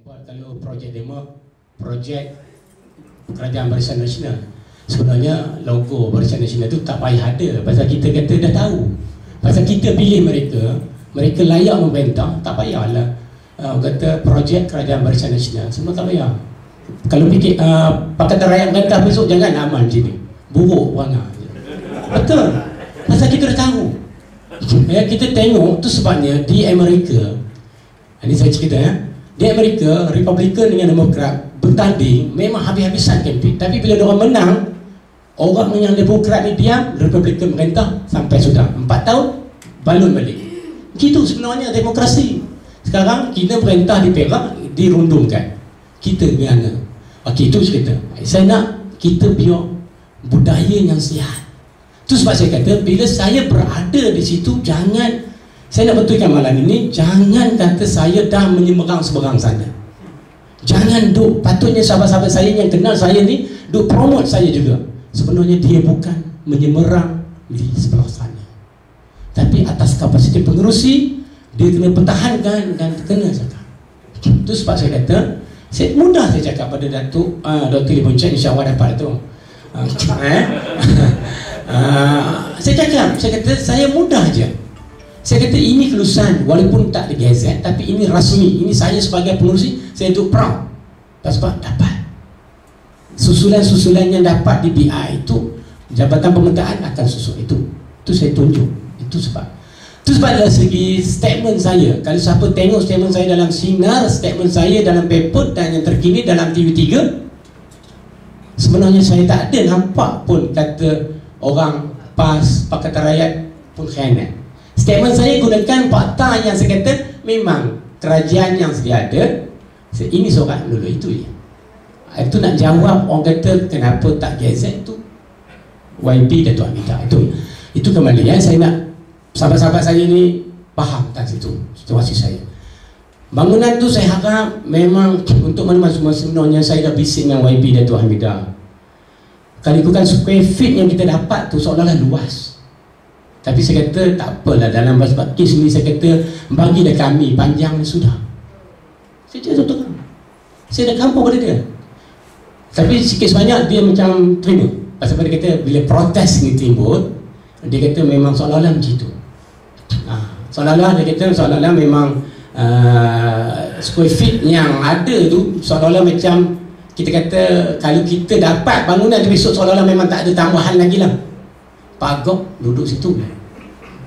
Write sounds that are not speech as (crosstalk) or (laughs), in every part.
buat kalau projek demo projek kerajaan barisan nasional. Sebenarnya logo barisan nasional tu tak payah ada pasal kita kata dah tahu. Pasal kita pilih mereka mereka layak memerintah tak payahlah. Uh, kata projek kerajaan barisan nasional semua tak payah. Kalau fikir uh, Pakatan Rakyat Merintah besok jangan aman macam ni buruk warna. Betul. Pasal kita dah tahu. Ya, kita tengok tu sebabnya di Amerika ini saya cerita ya di Amerika Republican dengan Demokrat bertanding memang habis-habisan kempen tapi bila mereka menang orang yang Demokrat ni diam Republican merintah sampai sudah 4 tahun balun balik. Gitu sebenarnya demokrasi. Sekarang kita perintah di Perak dirundungkan. Kita gimana ok itu cerita. Saya nak kita biar budaya yang sihat. Itu sebab saya kata bila saya berada di situ jangan saya nak betulkan malam ini jangan kata saya dah menyeberang seberang sana. Jangan duk. Patutnya sahabat-sahabat saya yang kenal saya ni duk promote saya juga. Sebenarnya dia bukan menyeberang di sebelah sana. Tapi atas kapasiti pengerusi dia kena pertahankan dan kena cakap. Itu sebab saya kata saya mudah saya cakap pada Datuk uh, Dr. Lee Bonchan insyaAllah dapat tu. Uh, (laughs) eh? uh, (laughs) saya cakap saya kata saya mudah je saya kata ini kelulusan walaupun tak di gazet tapi ini rasmi. Ini saya sebagai pengurusi saya tu proud. Sebab dapat. Susulan-susulan yang dapat di BI itu Jabatan Pemerintah akan susul itu. Itu saya tunjuk. Itu sebab. Itu sebab dari segi statement saya. Kalau siapa tengok statement saya dalam sinar statement saya dalam paper dan yang terkini dalam TV3 sebenarnya saya tak ada nampak pun kata orang PAS Pakatan Rakyat pun khianat statement saya gunakan fakta yang saya kata memang kerajaan yang sedia ada ini sorak dulu itu je. Itu nak jawab orang kata kenapa tak gazet tu. YB Datuk Hamida itu. Itu kembali ya. Saya nak sahabat-sahabat saya ni faham tak situ situasi saya. Bangunan tu saya harap memang untuk mana-mana semua sebenarnya saya dah bising dengan YB Datuk Hamida kalau ikutkan square feet yang kita dapat tu seolah-olah luas tapi saya kata tak apalah dalam sebab kes ni saya kata bagi dah kami panjang ni sudah. Saya cakap betul saya dah kampung pada dia. Tapi sikit sebanyak dia macam terima. Pasal dia kata bila protes ni timbul dia kata memang seolah-olah macam itu. Seolah-olah dia kata seolah-olah memang uh, square feet yang ada tu seolah-olah macam kita kata kalau kita dapat bangunan tu besok seolah-olah memang tak ada tambahan lagi lah pagok duduk situ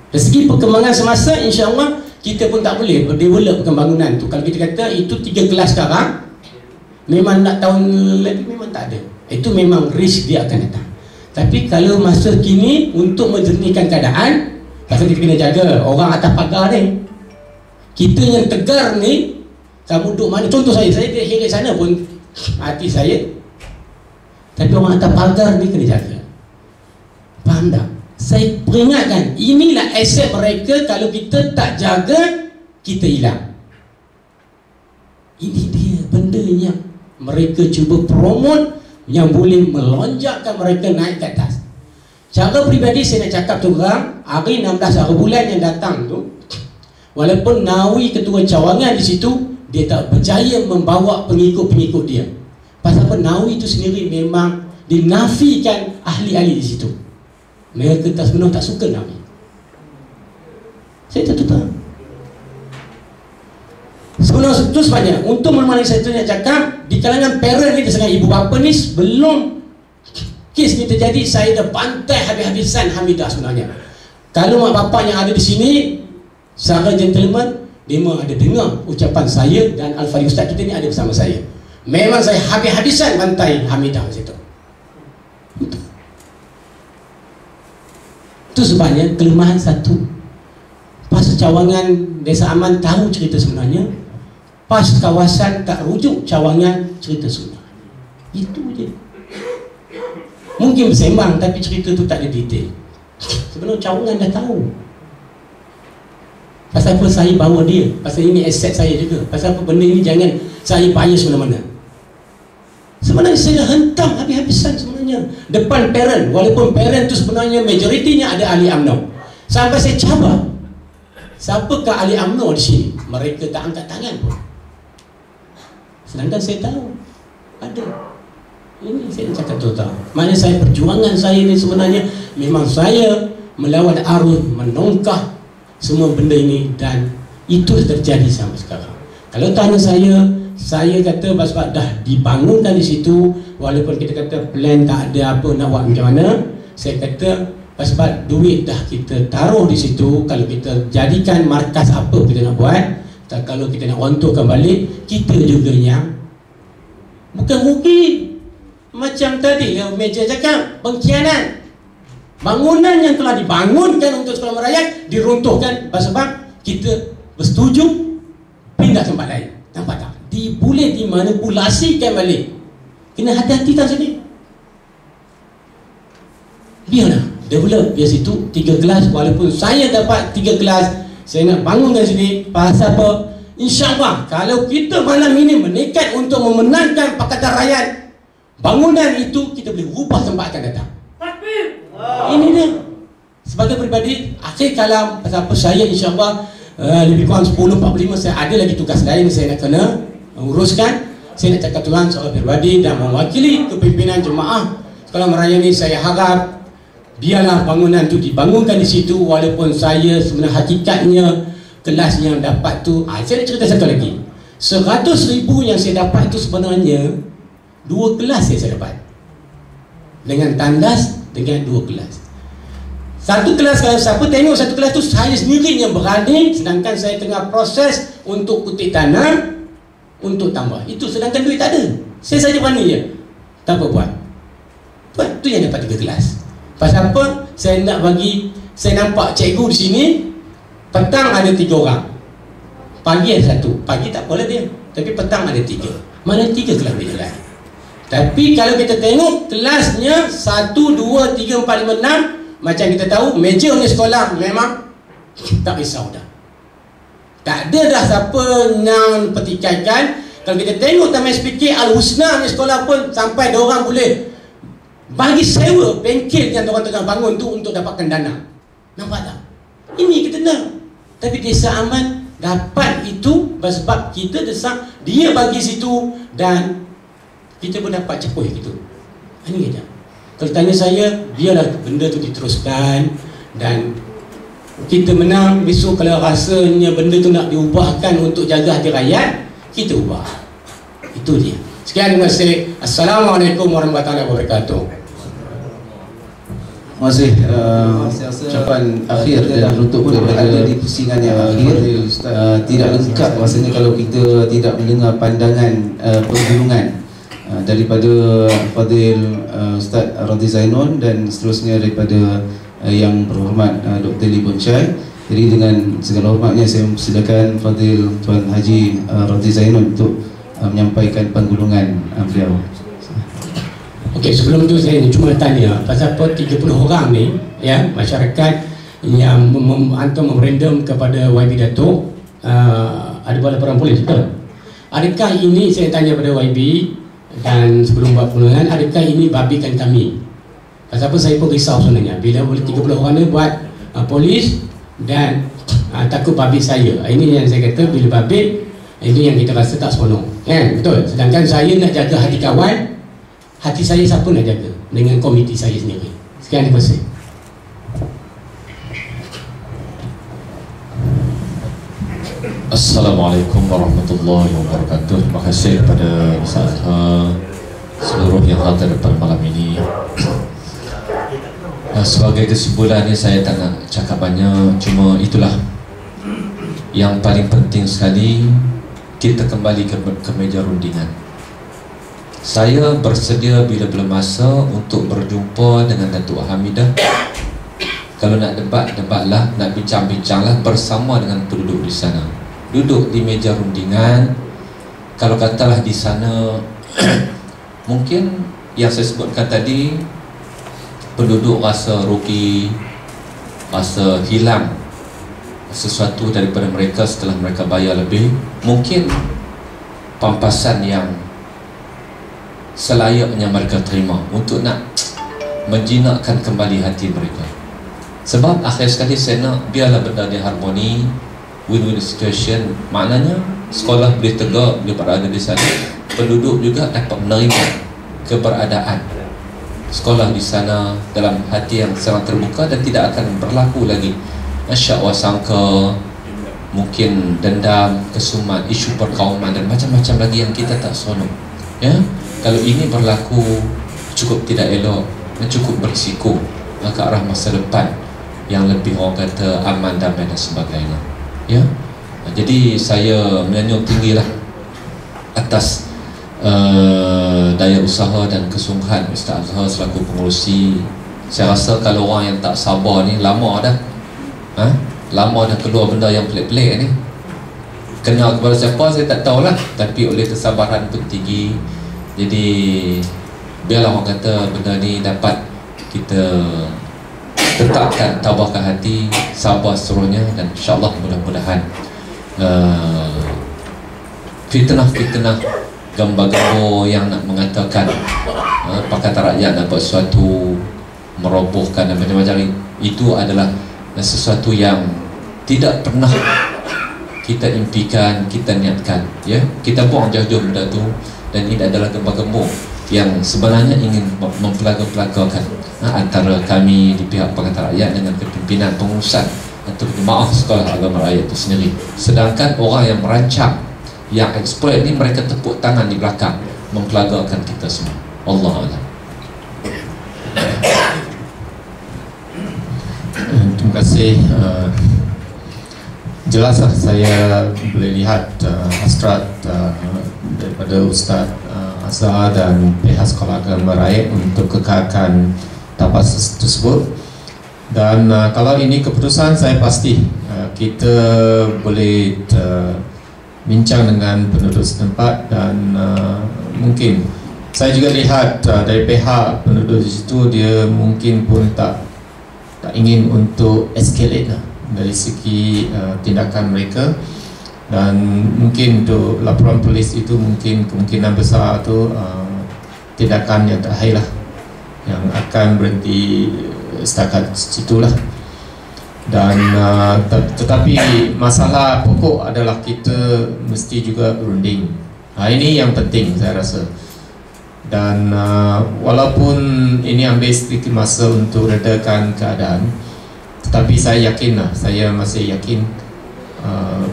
dari segi perkembangan semasa insyaAllah kita pun tak boleh berdevelop bangunan tu kalau kita kata itu tiga kelas sekarang memang nak tahun lagi memang tak ada itu memang risk dia akan datang tapi kalau masa kini untuk menjernihkan keadaan Pasal kita kena jaga orang atas pagar ni. Kita yang tegar ni, kamu duduk mana? Contoh saya, saya di hingga sana pun hati saya. Tapi orang atas pagar ni kena jaga. Faham tak? Saya peringatkan, inilah aset mereka kalau kita tak jaga, kita hilang. Ini dia benda yang mereka cuba promote yang boleh melonjakkan mereka naik ke atas. Cara pribadi saya nak cakap tu orang Hari 16 hari bulan yang datang tu Walaupun Nawi ketua cawangan di situ Dia tak berjaya membawa pengikut-pengikut dia Pasal apa Nawi itu sendiri memang Dinafikan ahli-ahli di situ Mereka tak sebenarnya tak suka Nawi Saya tak tahu Sebenarnya itu sebabnya Untuk menemani saya nak cakap Di kalangan parent ni Dengan ibu bapa ni Belum Kes ni terjadi saya dah bantai habis-habisan Hamidah sebenarnya. Kalau mak bapak yang ada di sini secara gentleman dia ada dengar ucapan saya dan Al-Fari Ustaz kita ni ada bersama saya. Memang saya habis-habisan bantai Hamidah macam tu. Itu sebabnya kelemahan satu. Pas cawangan Desa Aman tahu cerita sebenarnya. Pas kawasan tak rujuk cawangan cerita sebenarnya. Itu je. Mungkin bersembang tapi cerita tu tak ada detail Sebenarnya cawangan dah tahu Pasal apa saya bawa dia Pasal ini aset saya juga Pasal apa benda ini jangan saya bias mana-mana Sebenarnya saya hentam habis-habisan sebenarnya Depan parent Walaupun parent tu sebenarnya majoritinya ada ahli UMNO Sampai saya cabar Siapakah ahli UMNO di sini? Mereka tak angkat tangan pun. Sedangkan saya tahu ada. Ini saya cakap tu tahu mana saya perjuangan saya ni sebenarnya memang saya melawan arus menongkah semua benda ini dan itu terjadi sampai sekarang. Kalau tanya saya saya kata sebab dah dibangunkan di situ walaupun kita kata plan tak ada apa nak buat macam mana saya kata sebab duit dah kita taruh di situ kalau kita jadikan markas apa kita nak buat kalau kita nak ontokkan balik kita juga yang bukan mungkin macam tadi yang meja cakap pengkhianat. Bangunan yang telah dibangunkan untuk sekolah merakyat diruntuhkan. Sebab kita bersetuju pindah tempat lain tak diboleh dimanipulasikan balik. Kena hati-hati tak sini biarlah. Develop biar situ tiga kelas walaupun saya dapat tiga kelas saya nak bangunkan sini. Pasal apa? InsyaAllah kalau kita malam ini menekat untuk memenangkan Pakatan Rakyat Bangunan itu kita boleh ubah tempat akan datang. Ini dia. Sebagai peribadi, akhir kalam pasal apa saya insyaAllah uh, lebih kurang 10-45 saya ada lagi tugas lain saya nak kena uruskan. Saya nak cakap Tuhan soal peribadi dan mewakili kepimpinan jemaah. Sekolah meraya ini saya harap biarlah bangunan itu dibangunkan di situ walaupun saya sebenarnya hakikatnya kelas yang dapat tu ah, saya nak cerita satu lagi. 100 ribu yang saya dapat itu sebenarnya dua kelas yang saya dapat. Dengan tandas dengan dua kelas. Satu kelas kalau siapa tengok satu kelas tu saya sendiri yang berani sedangkan saya tengah proses untuk kutip tanam untuk tambah. Itu sedangkan duit tak ada. Saya saja berani je. Tak apa buat buat tu yang dapat tiga kelas pasal apa? Saya nak bagi saya nampak cikgu di sini petang ada tiga orang. Pagi ada satu. Pagi tak boleh dia. Tapi petang ada tiga. Mana tiga kelas dia jalan? Tapi kalau kita tengok kelasnya 1, 2, 3, 4, 5, 6 Macam kita tahu meja ni sekolah memang tak risau dah Tak ada dah siapa yang petikaikan Kalau kita tengok Taman SPK Al-Husna ni sekolah pun sampai orang boleh Bagi sewa bengkel yang orang tengah bangun tu untuk dapatkan dana. Nampak tak? Ini kita nak. Tapi desa aman dapat itu sebab kita desak dia bagi situ dan kita pun dapat cepuh gitu. Ini aja. Kalau tanya saya biarlah benda tu diteruskan dan kita menang besok kalau rasanya benda tu nak diubahkan untuk jaga hati rakyat kita ubah. Itu dia. Sekian terima kasih. Assalamualaikum warahmatullahi wabarakatuh. Masih uh, ucapan akhir dan untuk daripada di pusingan yang akhir. Uh, tidak lengkap rasanya kalau kita tidak mendengar pandangan uh, penggulungan Ah, daripada Fadil uh, Ustaz Radhi Zainun dan seterusnya daripada uh, yang berhormat uh, Dr. Lee Bonchai jadi dengan segala hormatnya saya silakan Fadil Tuan Haji uh, Radhi Zainun untuk uh, menyampaikan penggulungan uh, beliau Okey, sebelum tu saya cuma tanya pasal apa 30 orang ni ya masyarakat yang mem- memrandom kepada YB Datuk uh, ada laporan polis betul? Adakah ini saya tanya pada YB dan sebelum buat penularan adakah ini babikan kami apa saya pun risau sebenarnya. Bila boleh 30 orang ni buat uh, polis dan uh, takut babi saya. Ini yang saya kata bila babi ini yang kita rasa tak seronok. Kan? Betul? Sedangkan saya nak jaga hati kawan hati saya siapa nak jaga? Dengan komiti saya sendiri. Sekian terima kasih. Assalamualaikum warahmatullahi wabarakatuh. Terima kasih kepada Ustaz uh, Seluruh yang hadir pada malam ini. uh, Sebagai kesimpulannya saya tak nak cakap banyak. Cuma itulah Yang paling penting sekali Kita kembali ke, ke meja rundingan. Saya bersedia bila-bila masa Untuk berjumpa dengan Datuk Hamidah. Kalau nak debat, debatlah, nak bincang-bincanglah bersama dengan penduduk di sana. Duduk di meja rundingan. Kalau katalah di sana (coughs) mungkin yang saya sebutkan tadi penduduk rasa rugi rasa hilang sesuatu daripada mereka setelah mereka bayar lebih. Mungkin pampasan yang selayaknya mereka terima untuk nak menjinakkan kembali hati mereka. Sebab akhir sekali saya nak biarlah benda di harmoni win-win situation. Maknanya sekolah boleh tegak boleh berada di sana. Penduduk juga dapat menerima keberadaan sekolah di sana dalam hati yang sangat terbuka dan tidak akan berlaku lagi. Syak wasangka mungkin dendam, kesumat, isu perkauman dan macam-macam lagi yang kita tak seronok. Ya? Kalau ini berlaku cukup tidak elok dan cukup berisiko. Ke arah masa depan yang lebih orang kata aman damai dan sebagainya. Ya? Jadi saya menyanyi tinggi lah atas uh, daya usaha dan kesungguhan Ustaz Azhar selaku pengurusi. Saya rasa kalau orang yang tak sabar ni lama dah. Ha? lama dah keluar benda yang pelik-pelik ni. Kenal kepada siapa saya tak tahulah. Tapi oleh kesabaran pun tinggi. Jadi biarlah orang kata benda ni dapat kita tetapkan tabahkan hati sabar seterusnya dan insyaAllah mudah-mudahan uh, fitnah-fitnah gambar-gambar yang nak mengatakan uh, Pakatan Rakyat dapat sesuatu merobohkan dan macam-macam itu adalah sesuatu yang tidak pernah kita impikan, kita niatkan ya. Kita buang jauh-jauh benda tu dan ini adalah gembar-gembor yang sebenarnya ingin mempelaga-pelagakan ha, antara kami di pihak Pakatan Rakyat dengan kepimpinan pengurusan atau jemaah sekolah agama rakyat itu sendiri. Sedangkan orang yang merancang yang exploit ni mereka tepuk tangan di belakang mempelagakan kita semua. Allah Allah terima kasih. Uh, jelaslah saya boleh lihat uh, hasrat uh, daripada Ustaz uh, Azhar dan pihak sekolah agama rakyat untuk kekalkan tapas tersebut. Dan uh, kalau ini keputusan saya pasti uh, kita boleh uh, bincang dengan penduduk setempat dan uh, mungkin saya juga lihat uh, dari pihak penduduk di situ dia mungkin pun tak tak ingin untuk escalate lah dari segi uh, tindakan mereka. Dan mungkin untuk laporan polis itu mungkin kemungkinan besar tu uh, tindakan yang terakhir lah yang akan berhenti setakat situlah dan uh, tetapi masalah pokok adalah kita mesti juga runding ha, ini yang penting saya rasa. Dan uh, walaupun ini ambil sedikit masa untuk redakan keadaan tetapi saya yakin lah saya masih yakin uh,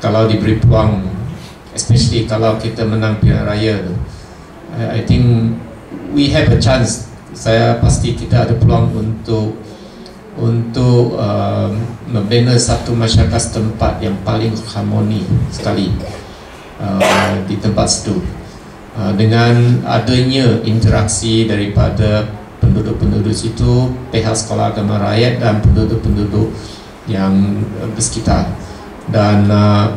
kalau diberi peluang especially kalau kita menang pilihan raya I, I think we have a chance. Saya pasti kita ada peluang untuk untuk uh, membina satu masyarakat setempat yang paling harmoni sekali uh, di tempat situ. Uh, dengan adanya interaksi daripada penduduk-penduduk situ pihak sekolah agama rakyat dan penduduk-penduduk yang uh, bersekitar. Dan uh,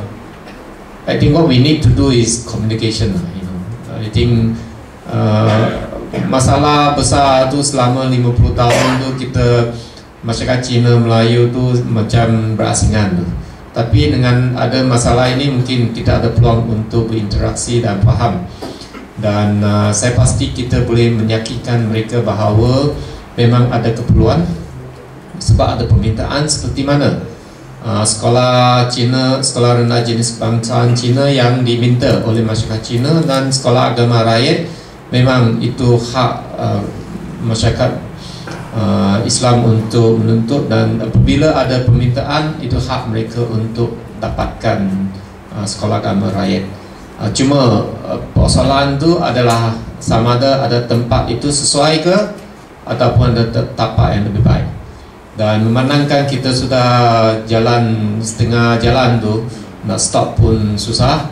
I think what we need to do is communication you know. I think uh, masalah besar tu selama 50 tahun tu kita masyarakat Cina Melayu tu macam berasingan tu. Tapi dengan ada masalah ini mungkin kita ada peluang untuk berinteraksi dan faham. Dan uh, saya pasti kita boleh menyakitkan mereka bahawa memang ada keperluan sebab ada permintaan seperti mana uh, sekolah Cina, sekolah rendah jenis kebangsaan Cina yang diminta oleh masyarakat Cina dan sekolah agama rakyat memang itu hak uh, masyarakat uh, Islam untuk menuntut dan apabila ada permintaan itu hak mereka untuk dapatkan uh, sekolah agama rakyat. Uh, cuma uh, persoalan itu adalah sama ada ada tempat itu sesuai ke ataupun ada tapak yang lebih baik. Dan memandangkan kita sudah jalan setengah jalan tu nak stop pun susah.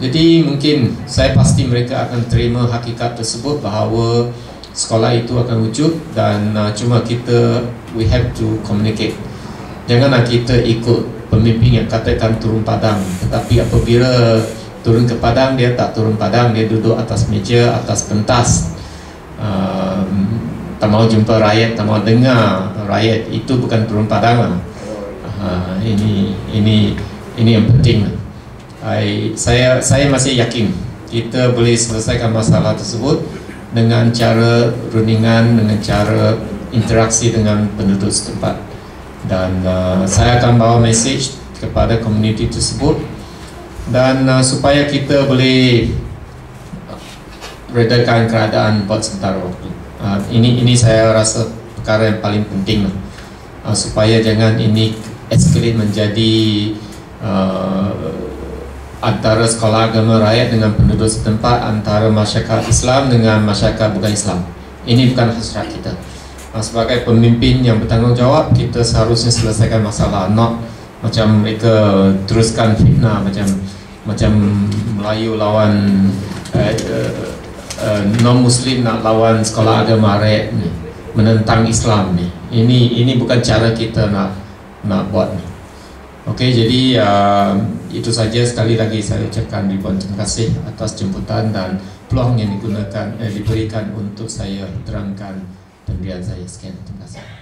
Jadi mungkin saya pasti mereka akan terima hakikat tersebut bahawa sekolah itu akan wujud dan uh, cuma kita we have to communicate. Janganlah kita ikut pemimpin yang katakan turun padang tetapi apabila turun ke padang dia tak turun padang dia duduk atas meja atas pentas. Uh, tak mau jumpa rakyat tak mau dengar rakyat itu bukan turun padang lah. uh, ini ini ini yang penting. I, saya saya masih yakin kita boleh selesaikan masalah tersebut dengan cara rundingan dengan cara interaksi dengan penduduk setempat dan uh, saya akan bawa message kepada komuniti tersebut dan uh, supaya kita boleh redakan keadaan buat sementara waktu. Uh, ini ini saya rasa perkara yang paling penting lah. Uh, supaya jangan ini escalate menjadi uh, antara sekolah agama rakyat dengan penduduk setempat, antara masyarakat Islam dengan masyarakat bukan Islam. Ini bukan hasrat kita. Sebagai pemimpin yang bertanggungjawab, kita seharusnya selesaikan masalah, not macam mereka teruskan fitnah macam macam Melayu lawan uh, uh, uh, non muslim nak lawan sekolah agama rakyat ni menentang Islam ni ini ini bukan cara kita nak nak buat ni Okey jadi uh, itu saja. Sekali lagi saya ucapkan ribuan terima kasih atas jemputan dan peluang yang digunakan eh, diberikan untuk saya terangkan pendirian saya. Sekian. Terima kasih